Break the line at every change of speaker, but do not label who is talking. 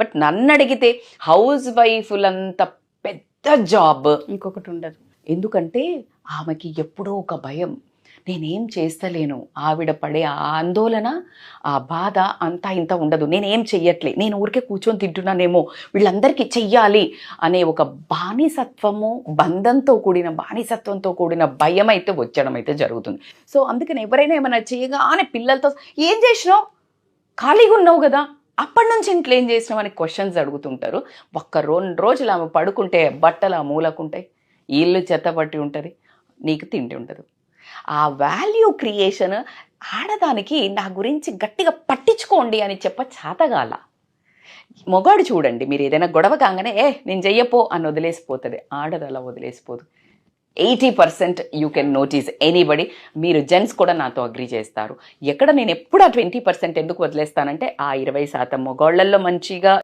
But నన్ను అడిగితే house వైఫ్లంత పెద్ద జాబ్.
ఇంకొకటి ఉండదు.
ఎందుకంటే ఆమెకి ఎప్పుడో ఒక భయం. నేనేం చేస్తలేను. ఆవిడ పడే ఆ ఆందోళన ఆ బాధ అంతా ఇంత ఉండదు. నేనేం చెయ్యట్లే. నేను ఊరికే కూర్చొని తింటున్నానేమో వీళ్ళందరికీ చెయ్యాలి అనే ఒక బానిసత్వము బంధంతో కూడిన బానిసత్వంతో కూడిన భయం అయితే వచ్చడం అయితే జరుగుతుంది. సో అందుకని ఎవరైనా ఏమైనా చేయగానే పిల్లలతో ఏం చేసినావు? ఖాళీగా ఉన్నావు కదా? అప్పటి నుంచి ఇంట్లో ఏం చేసినామని అని క్వశ్చన్స్ అడుగుతుంటారు. ఒక్క రెండు రోజులు ఆమె పడుకుంటే బట్టలు ఆ మూలకుంటాయి. ఇల్లు చెత్తపట్టి ఉంటుంది. నీకు తిండి ఉండదు. ఆ వాల్యూ క్రియేషన్ ఆడదానికి నా గురించి గట్టిగా పట్టించుకోండి అని చెప్ప చేతగాల మొగాడు చూడండి మీరు ఏదైనా గొడవ కాగానే ఏ నేను చెయ్యపో అని వదిలేసిపోతుంది. ఆడది అలా వదిలేసిపోదు. Eighty percent you can notice anybody. మీరు జెంట్స్ కూడా నాతో అగ్రి చేస్తారు. ఎక్కడ నేను ఎప్పుడు ఆ ట్వంటీ పర్సెంట్ ఎందుకు వదిలేస్తానంటే ఆ ఇరవై శాతం మొగాళ్ళల్లో మంచిగా